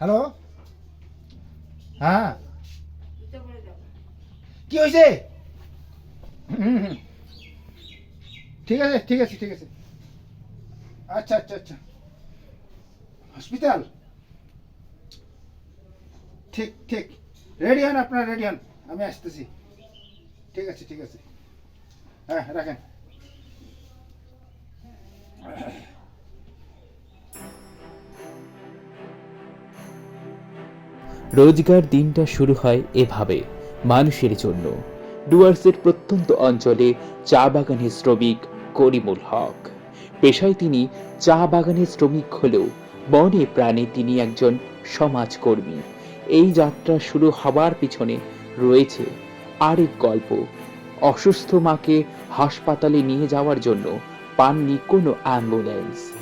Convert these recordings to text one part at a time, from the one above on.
Hello? হ্যাঁ? কি হয়েছে। ঠিক আছে ঠিক আছে ঠিক আছে। আচ্ছা আচ্ছা আচ্ছা। হসপিটাল? ঠিক ঠিক। রেডি হন আপনারা রেডি হন আমি আসতেছি। ঠিক আছে ঠিক আছে। হ্যাঁ রাখেন। রোজগার দিনটা শুরু হয় এভাবে, মানুষের জন্য। ডুয়ার্সের প্রত্যন্ত অঞ্চলে চা বাগানের শ্রমিক করিমুল হক। পেশায় তিনি চা বাগানের শ্রমিক হলেও বনে প্রাণে তিনি একজন সমাজকর্মী। এই যাত্রা শুরু হবার পিছনে রয়েছে আরেক গল্প। অসুস্থ মাকে হাসপাতালে নিয়ে যাওয়ার জন্য পাননি কোনো অ্যাম্বুলেন্স।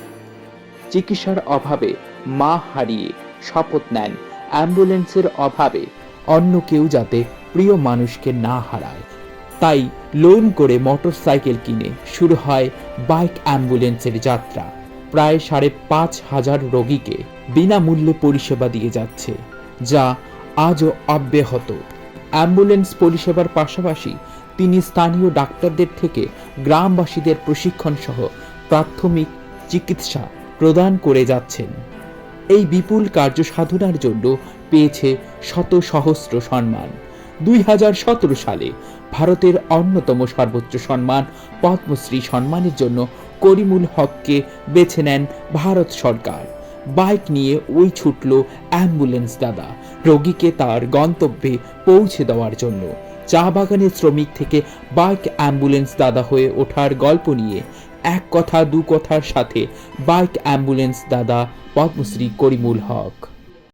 চিকিৎসার অভাবে মা হারিয়ে শপথ নেন। অ্যাম্বুলেন্সের অভাবে অন্য কেউ যাতে প্রিয় মানুষকে না হারায়। তাই লোন করে মোটর সাইকেল কিনে শুরু হয় বাইক অ্যাম্বুলেন্সের যাত্রা। প্রায় সাড়ে পাঁচ হাজার রোগীকে বিনামূল্যে পরিষেবা দিয়ে যাচ্ছে। যা আজও অব্যাহত। অ্যাম্বুলেন্স পরিষেবার পাশাপাশি তিনি স্থানীয় ডাক্তারদের থেকে গ্রামবাসীদের প্রশিক্ষণ সহ প্রাথমিক চিকিৎসা প্রদান করে যাচ্ছেন। এই বিপুল কার্য সাধনার জন্য পেয়েছে শত সহস্র সম্মান। দুই হাজার সতেরো সালে ভারতের অন্যতম সর্বোচ্চ সম্মান পদ্মশ্রী সম্মানের জন্য করিমুল হককে বেছে নেন ভারত সরকার। বাইক নিয়ে ওই ছুটল অ্যাম্বুলেন্স দাদা। রোগীকে তার গন্তব্যে পৌঁছে দেওয়ার জন্য। চা বাগানের শ্রমিক থেকে বাইক অ্যাম্বুলেন্স দাদা হয়ে ওঠার গল্প নিয়ে এক কথা, দু কথার সাথে বাইক অ্যাম্বুলেন্স দাদা, পদ্মশ্রী করিমুল হক।